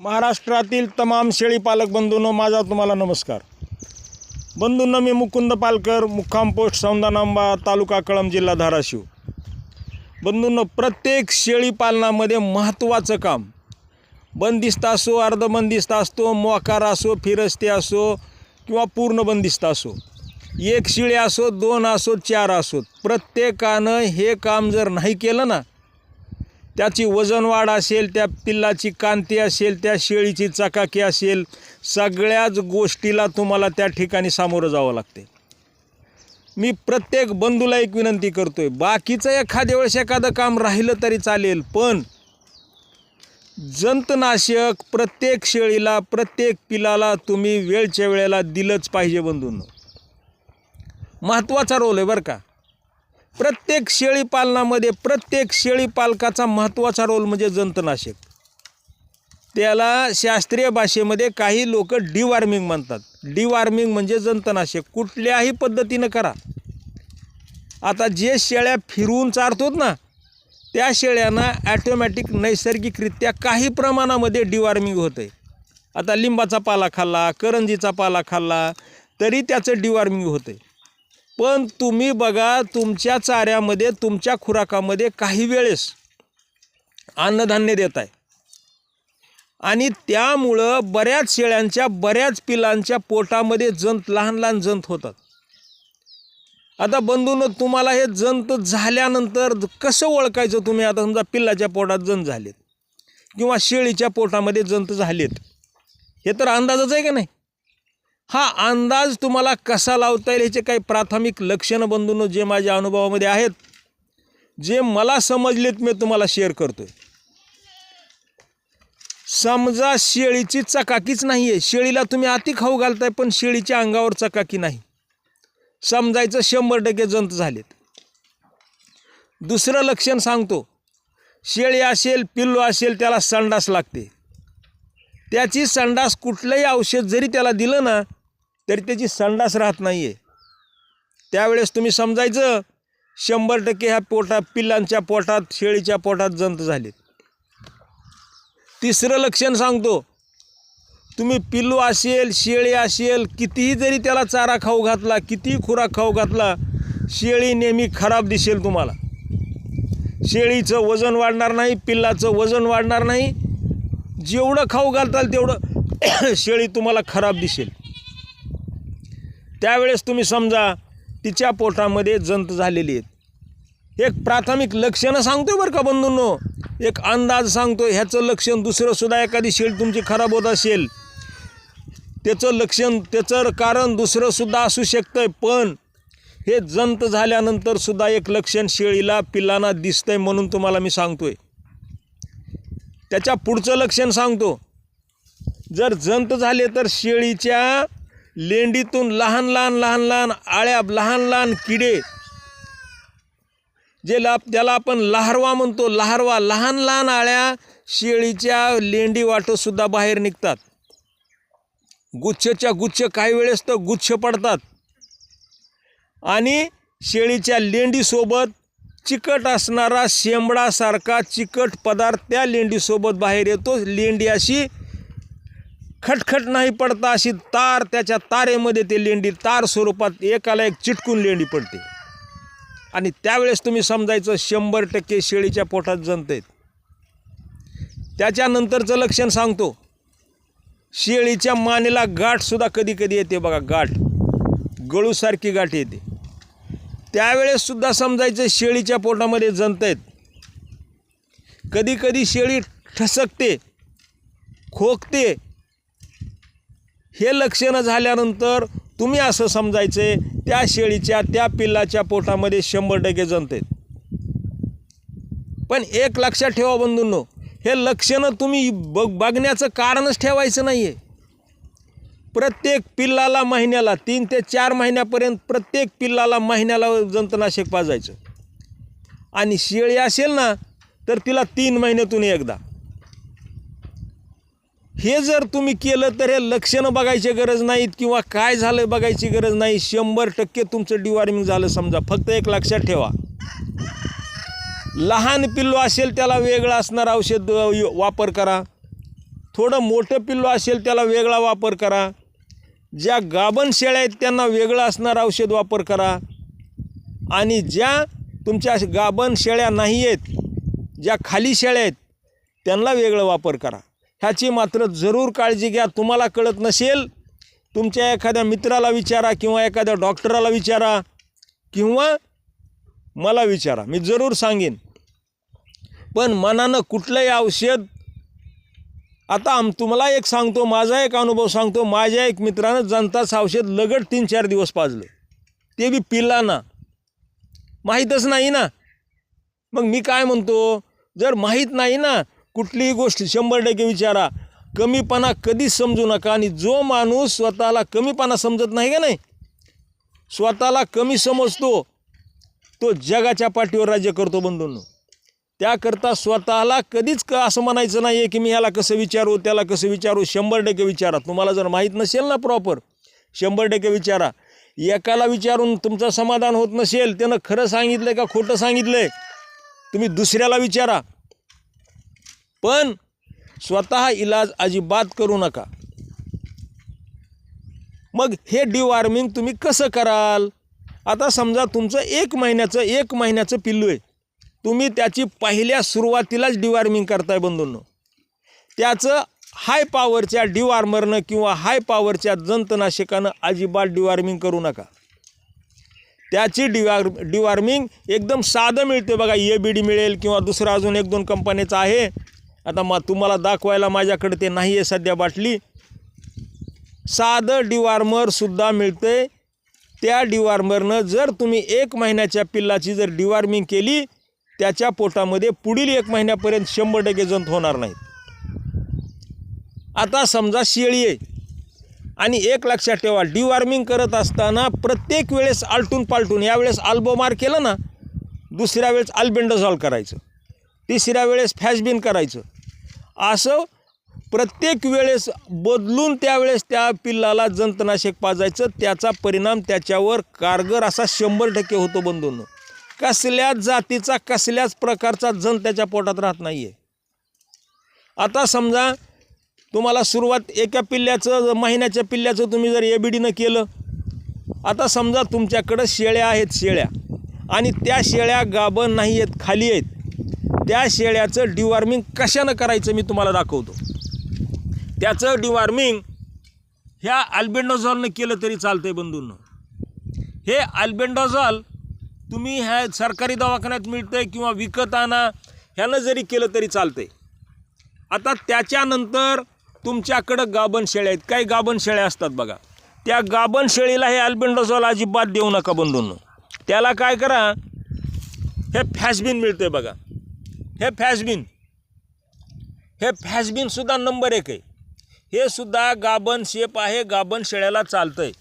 महाराष्ट्रातील तमाम शेळी पालक बंधूंनो माझा तुम्हाला नमस्कार. बंधूंनो मी मुकुंद पालकर मुक्काम पोस्ट सौंदानांबा तालुका कळम जिल्हा धाराशिव. बंधूंनो प्रत्येक शेळी पालनामध्ये महत्त्वाचं काम. बंदिस्त असो अर्धबंदिस्त असतो मोकार असो फिरस्ते असो किंवा पूर्ण बंदिस्त असो. एक शिळे असो दोन असो चार असोत प्रत्येकानं हे काम जर नाही केलं ना त्याची वजन वाढ असेल त्या पिल्लाची कांती असेल त्या शेळीची चकाकी असेल सगळ्याच गोष्टीला तुम्हाला त्या ठिकाणी सामोरं जावं लागते. मी प्रत्येक बंधूला एक विनंती करतो आहे बाकीचं एखाद्या वेळेस एखादं काम राहिलं तरी चालेल पण जंतनाशक प्रत्येक शेळीला प्रत्येक पिलाला तुम्ही वेळच्या वेळेला दिलंच पाहिजे बंधूंनो. महत्त्वाचा रोल आहे बरं का. प्रत्येक शेळी पालनामध्ये प्रत्येक शेळी पालकाचा महत्त्वाचा रोल म्हणजे जंतनाशक. त्याला शास्त्रीय भाषेमध्ये काही लोक डिवॉर्मिंग म्हणतात. डिवॉर्मिंग म्हणजे जंतनाशक. कुठल्याही पद्धतीनं करा. आता जे शेळ्या फिरवून चारतोत ना त्या शेळ्यांना ॲटोमॅटिक नैसर्गिकरित्या काही प्रमाणामध्ये डिवॉर्मिंग होतं आहे आता लिंबाचा पाला खाल्ला करंजीचा पाला खाल्ला तरी त्याचं डिवॉर्मिंग होतं आहे पण तुम्ही बघा तुमच्या चाऱ्यामध्ये तुमच्या खुराकामध्ये काही वेळेस अन्नधान्य देत आहे. आणि त्यामुळं बऱ्याच शेळ्यांच्या बऱ्याच पिलांच्या पोटामध्ये जंत लहान लहान जंत होतात. आता बंधून तुम्हाला हे जंत झाल्यानंतर कसं ओळखायचं तुम्ही? आता समजा पिल्लाच्या पोटात जंत झालेत किंवा शेळीच्या पोटामध्ये जंत झालेत. हे तर अंदाजच आहे का नाही? हा अंदाज तुम्हाला कसा लावता येईल ह्याचे काही प्राथमिक लक्षणं बंधून जे माझ्या अनुभवामध्ये आहेत जे मला समजलेत मी तुम्हाला शेअर करतो आहे समजा शेळीची चकाकीच नाही आहे शेळीला तुम्ही अति खाऊ घालताय पण शेळीच्या अंगावर चकाकी नाही. समजायचं शंभर टक्के जंत झालेत. दुसरं लक्षण सांगतो. शेळी असेल पिल्लू असेल त्याला संडास लागते. त्याची संडास कुठलंही औषध जरी त्याला दिलं ना तरी त्याची संडास राहत नाही आहे त्यावेळेस तुम्ही समजायचं शंभर टक्के ह्या पोटात पिल्लांच्या पोटात शेळीच्या पोटात जंत झाले तिसरं लक्षण सांगतो तुम्ही पिल्लू असेल शेळी असेल कितीही जरी त्याला चारा खाऊ घातला कितीही खुराक खाऊ घातला शेळी नेहमी खराब दिसेल तुम्हाला. शेळीचं वजन वाढणार नाही पिल्लाचं वजन वाढणार नाही. जेवढं खाऊ घालताल तेवढं शेळी तुम्हाला खराब दिसेल. त्यावेळेस तुम्ही समजा तिच्या पोटामध्ये जंत झालेली आहेत. एक प्राथमिक लक्षणं सांगतोय बरं का बंधूंनो. एक अंदाज सांगतो ह्याचं लक्षण दुसरंसुद्धा एखादी शेळी तुमची खराब होत असेल त्याचं लक्षण त्याचं कारण दुसरंसुद्धा असू शकतं पण हे जंत झाल्यानंतरसुद्धा एक लक्षण शेळीला पिल्लांना दिसतंय म्हणून तुम्हाला मी सांगतोय. त्याच्या पुढचं लक्षण सांगतो. जर जंत झाले तर शेळीच्या लेंडीतून लहान लहान लहान लहान आळ्या लहान लहान किडे जे ला त्याला आपण लहारवा म्हणतो लहारवा लहान लहान आळ्या शेळीच्या लेंडी वाटतसुद्धा बाहेर निघतात. गुच्छच्या गुच्छ काही वेळेस तर गुच्छ पडतात. आणि शेळीच्या लेंडीसोबत चिकट असणारा शेंबडासारखा चिकट पदार्थ त्या लेंडीसोबत बाहेर येतो. लेंडी अशी खटखट नाही पडता अशी तार त्याच्या तारेमध्ये ते लेंडी तार स्वरूपात एकाला एक चिटकून लेंडी पडते. आणि त्यावेळेस तुम्ही समजायचं शंभर टक्के शेळीच्या पोटात जंत आहेत त्याच्यानंतरचं लक्षण सांगतो. शेळीच्या मानेला गाठसुद्धा कधी कधी येते बघा गाठ. गळूसारखी गाठ येते. त्यावेळेस सुद्धा समजायचं शेळीच्या पोटामध्ये जंत आहेत कधी कधी शेळी ठसकते खोकते हे लक्षणं झाल्यानंतर तुम्ही असं समजायचे त्या शेळीच्या त्या पिल्लाच्या पोटामध्ये शंभर टक्के जंत पण एक लक्षात ठेवा बंधूंनो हे लक्षणं तुम्ही बघ बघण्याचं कारणच ठेवायचं नाही आहे प्रत्येक पिल्लाला महिन्याला तीन ते चार महिन्यापर्यंत प्रत्येक पिल्लाला महिन्याला जंतनाशक पाजायचं. आणि शेळी असेल ना तर तिला तीन महिन्यातून एकदा. हे जर तुम्ही केलं तर हे लक्षणं बघायची गरज नाहीत किंवा काय झालं बघायची गरज नाही. शंभर टक्के तुमचं डिवॉर्मिंग झालं समजा. फक्त एक लक्षात ठेवा. लहान पिल्लू असेल त्याला वेगळं असणारं औषध वापर करा. थोडं मोठं पिल्लू असेल त्याला वेगळा वापर करा. ज्या गाभण शेळ्या आहेत त्यांना वेगळं असणारं औषध वापर करा. आणि ज्या तुमच्या गाभण शेळ्या नाही आहेत ज्या खाली शेळ्या आहेत त्यांना वेगळं वापर करा. ह्याची मात्र जरूर काळजी घ्या. तुम्हाला कळत नसेल तुमच्या एखाद्या मित्राला विचारा किंवा एखाद्या डॉक्टराला विचारा किंवा मला विचारा. मी जरूर सांगेन. पण मनानं कुठलंही औषध आता आम तुम्हाला एक सांगतो माझा एक अनुभव सांगतो. माझ्या एक मित्रानं जनताच औषध लगट तीन चार दिवस पाजलं. ते बी पिला ना. माहीतच नाही ना. मग मी काय म्हणतो? जर माहीत नाही ना कुठलीही गोष्ट शंभर टक्के विचारा. कमीपणा कधीच समजू नका आणि जो माणूस स्वतःला कमीपणा समजत नाही का नाही? स्वतःला कमी समजतो तो जगाच्या पाठीवर राज्य करतो बंधूंनो. त्याकरता स्वतःला कधीच क असं म्हणायचं नाही आहे की मी ह्याला कसं विचारू त्याला कसं विचारू शंभर टक्के विचारा. तुम्हाला जर माहीत नसेल ना प्रॉपर शंभर टक्के विचारा. एकाला विचारून तुमचं समाधान होत नसेल त्यानं खरं सांगितलं का खोटं सांगितलं तुम्ही दुसऱ्याला विचारा. पण स्वतः इलाज अजिबात करू नका. मग हे डिवॉर्मिंग तुम्ही कसं कराल? आता समजा तुमचं एक महिन्याचं एक महिन्याचं पिल्लू आहे. तुम्ही त्याची पहिल्या सुरुवातीलाच डिवॉर्मिंग करताय बंधूंनो. त्याचं हाय पॉवरच्या डिवॉर्मरनं किंवा हाय पॉवरच्या जंतनाशकानं अजिबात डिवॉर्मिंग करू नका. त्याची डिवॉर् डिवॉर्मिंग एकदम साधं मिळते बघा. ए बी डी मिळेल किंवा दुसरं अजून एक दोन कंपनीचं आहे. आता मग तुम्हाला दाखवायला माझ्याकडे ते नाही आहे सध्या बाटली. साधं डिवॉर्मरसुद्धा मिळते त्या डिवॉर्मरनं जर तुम्ही एक महिन्याच्या पिल्लाची जर डिवॉर्मिंग केली त्याच्या पोटामध्ये पुढील एक महिन्यापर्यंत शंभर टक्के जंत होणार नाहीत. आता समजा शेळी आहे आणि एक लक्षात ठेवा डिवॉर्मिंग करत असताना प्रत्येक वेळेस आलटून पालटून यावेळेस अल्बोमार केलं ना दुसऱ्या वेळेस अल्बेंडोझॉल करायचं तिसऱ्या वेळेस फॅशबिन करायचं असं प्रत्येक वेळेस बदलून त्यावेळेस त्या पिल्लाला जंतनाशक पाजायचं. त्याचा परिणाम त्याच्यावर कारगर असा शंभर टक्के होतो बंधून. कसल्याच जातीचा कसल्याच प्रकारचा जंत त्याच्या पोटात राहत नाही आहे आता समजा तुम्हाला सुरुवात एका पिल्ल्याचं महिन्याच्या पिल्ल्याचं तुम्ही जर एबीडीनं केलं. आता समजा तुमच्याकडं शेळ्या आहेत शेळ्या. आणि त्या शेळ्या गाभण नाही आहेत खाली आहेत. त्या शेळ्याचं डिवॉर्मिंग कशानं करायचं मी तुम्हाला दाखवतो. त्याचं डिवॉर्मिंग ह्या अल्बेंडोझॉलनं केलं तरी चालतंय बंधूंनं. हे अल्बेंडोझॉल तुम्ही ह्या सरकारी दवाखान्यात मिळतंय किंवा विकत आणा ह्यानं जरी केलं तरी चालतंय. आता त्याच्यानंतर तुमच्याकडं गाभण शेळ्या आहेत. काही गाभण शेळ्या असतात बघा. त्या गाभण शेळीला हे अल्बेंडोझॉल अजिबात देऊ नका बंधूंनो. त्याला काय करा हे फॅशबिन मिळते बघा. हे फॅशबिन हे फॅशबिनसुद्धा नंबर एक आहे. हे सुद्धा गाभण शेप आहे गाभण शेळ्याला चालतं आहे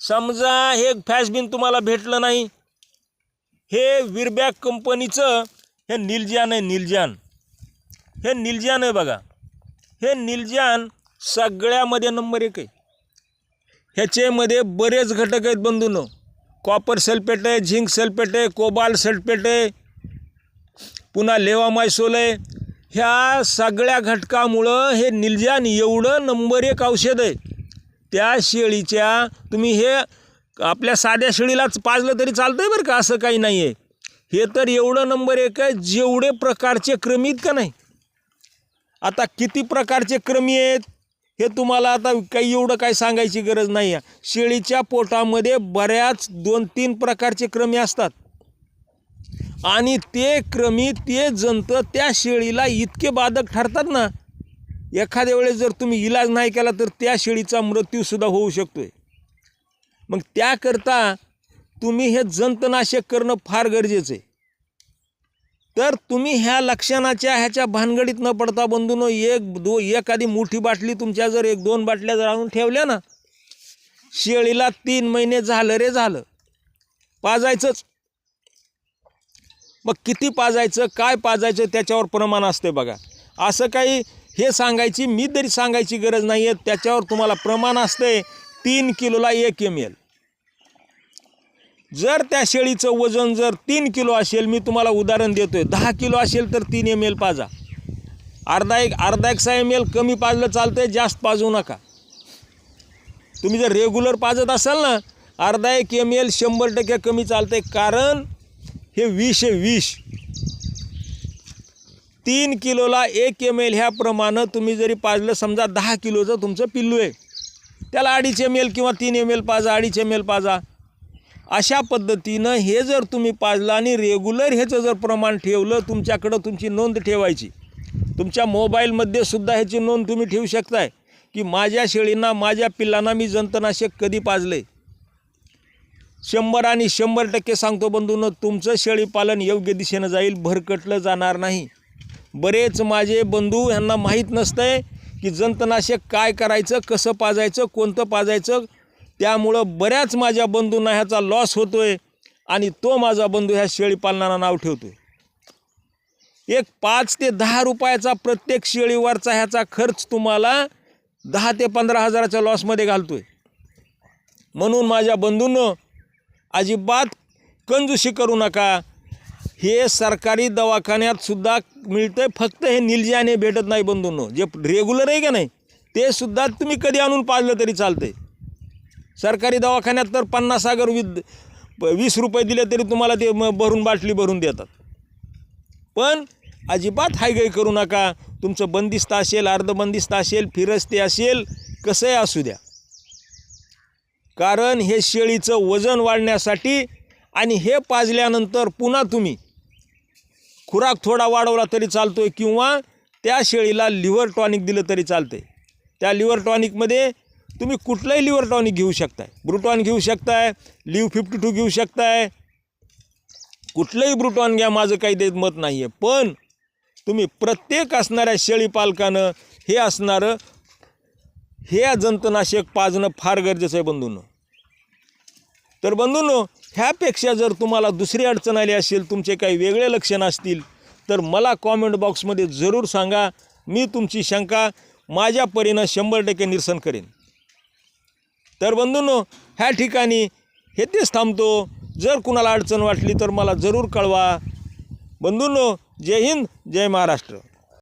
समजा हे फॅशबिन तुम्हाला भेटलं नाही. हे विरबॅक कंपनीचं हे निलजान आहे निलजान हे निलजान आहे बघा. हे निलजान सगळ्यामध्ये नंबर एक आहे. ह्याच्यामध्ये बरेच घटक आहेत बंधून. कॉपर सल्फेट आहे झिंक सल्फेट आहे कोबाल सल्फेट आहे पुन्हा लेवामायसोल आहे ह्या सगळ्या घटकामुळं हे निलजान एवढं नंबर एक औषध आहे. त्या शेळीच्या तुम्ही हे आपल्या साध्या शेळीलाच पाजलं तरी चालतं आहे बरं का असं काही नाही आहे हे तर एवढं नंबर एक आहे जेवढे प्रकारचे क्रमी आहेत का नाही? आता किती प्रकारचे क्रमी आहेत हे तुम्हाला आता काही एवढं काही सांगायची गरज नाही आहे शेळीच्या पोटामध्ये बऱ्याच दोन तीन प्रकारचे क्रमी असतात. आणि ते क्रमी ते जंत त्या शेळीला इतके बाधक ठरतात ना एखाद्या वेळेस जर तुम्ही इलाज नाही केला तर त्या शेळीचा मृत्यूसुद्धा होऊ शकतो आहे मग त्याकरता तुम्ही हे जंतनाशक करणं फार गरजेचं आहे. तर तुम्ही ह्या लक्षणाच्या ह्याच्या भानगडीत न पडता बंधून एक दो एखादी मोठी बाटली तुमच्या जर एक दोन बाटल्या जर आणून ठेवल्या ना शेळीला तीन महिने झालं रे झालं. पाजायचंच. मग किती पाजायचं काय पाजायचं त्याच्यावर प्रमाण असते बघा. असं काही हे सांगायची मी तरी सांगायची गरज नाही आहे त्याच्यावर तुम्हाला प्रमाण असते तीन किलोला एक एम एल जर त्या शेळीचं वजन जर तीन किलो असेल मी तुम्हाला उदाहरण देतोय. दहा किलो असेल तर तीन एम एल पाजा. अर्धा एक अर्धा एक एम एल कमी पाजलं चालतं आहे जास्त पाजू नका. तुम्ही जर रेग्युलर पाजत असाल ना अर्धा एक एम एल शंभर टक्के कमी चालतं आहे कारण हे विष आहे विष. तीन किलोला एक एम एल ह्याप्रमाणे तुम्ही जरी पाजलं समजा दहा किलोचं तुमचं पिल्लू आहे. त्याला अडीच एम एल किंवा तीन एम एल पाजा अडीच एम एल पाजा. अशा पद्धतीनं हे जर तुम्ही पाजलं आणि रेग्युलर ह्याचं जर प्रमाण ठेवलं तुमच्याकडं तुमची नोंद ठेवायची. तुमच्या मोबाईलमध्ये सुद्धा ह्याची नोंद तुम्ही ठेवू शकताय. की माझ्या शेळींना माझ्या पिल्लांना मी जंतनाशक कधी पाजले शंभर आणि शंभर टक्के सांगतो बंधूनं तुमचं शेळीपालन योग्य दिशेनं जाईल भरकटलं जाणार नाही. बरेच माझे बंधू यांना माहीत नसतंय की जंतनाशक काय करायचं कसं पाजायचं कोणतं पाजायचं. त्यामुळं बऱ्याच माझ्या बंधूंना ह्याचा लॉस होतो आहे आणि तो माझा बंधू ह्या शेळीपालनाला नाव ठेवतो एक पाच ते दहा रुपयाचा प्रत्येक शेळीवरचा ह्याचा खर्च तुम्हाला दहा ते पंधरा हजाराच्या लॉसमध्ये घालतो आहे म्हणून माझ्या बंधूंना अजिबात कंजूशी करू नका. हे सरकारी दवाखान्यात सुद्धा आहे फक्त हे निलजाने भेटत नाही बंधूंनो. जे रेग्युलर आहे का नाही ते सुद्धा तुम्ही कधी आणून पाजलं तरी चालते सरकारी दवाखान्यात तर पन्नास हजार विद वीस रुपये दिले तरी तुम्हाला ते भरून बाटली भरून देतात. पण अजिबात हायगाई करू नका. तुमचं बंदिस्त असेल अर्धबंदिस्त असेल फिरस्ते असेल कसंही असू द्या. कारण हे शेळीचं वजन वाढण्यासाठी आणि हे पाजल्यानंतर पुन्हा तुम्ही खुराक थोडा वाढवला तरी चालतो आहे किंवा त्या शेळीला लिव्हर टॉनिक दिलं तरी चालतंय. त्या लिव्हर टॉनिकमध्ये तुम्ही कुठलंही लिव्हर टॉनिक घेऊ शकताय. ब्रुटॉन घेऊ शकताय लिव्ह फिफ्टी टू घेऊ शकताय. कुठलंही ब्रुटॉन घ्या माझं काही देत मत नाही आहे पण तुम्ही प्रत्येक असणाऱ्या शेळी पालकानं हे असणारं हे जंतनाशक पाजणं फार गरजेचं आहे बंधूंनो. तर बंधूंनो ह्यापेक्षा जर तुम्हाला दुसरी अडचण आली असेल तुमचे काही वेगळे लक्षण असतील तर मला कॉमेंट बॉक्समध्ये जरूर सांगा. मी तुमची शंका माझ्या परीनं शंभर टक्के निरसन करेन. तर बंधूंनो ह्या ठिकाणी हे तेच थांबतो. जर कुणाला अडचण वाटली तर मला जरूर कळवा. बंधूंनो जय हिंद जय महाराष्ट्र.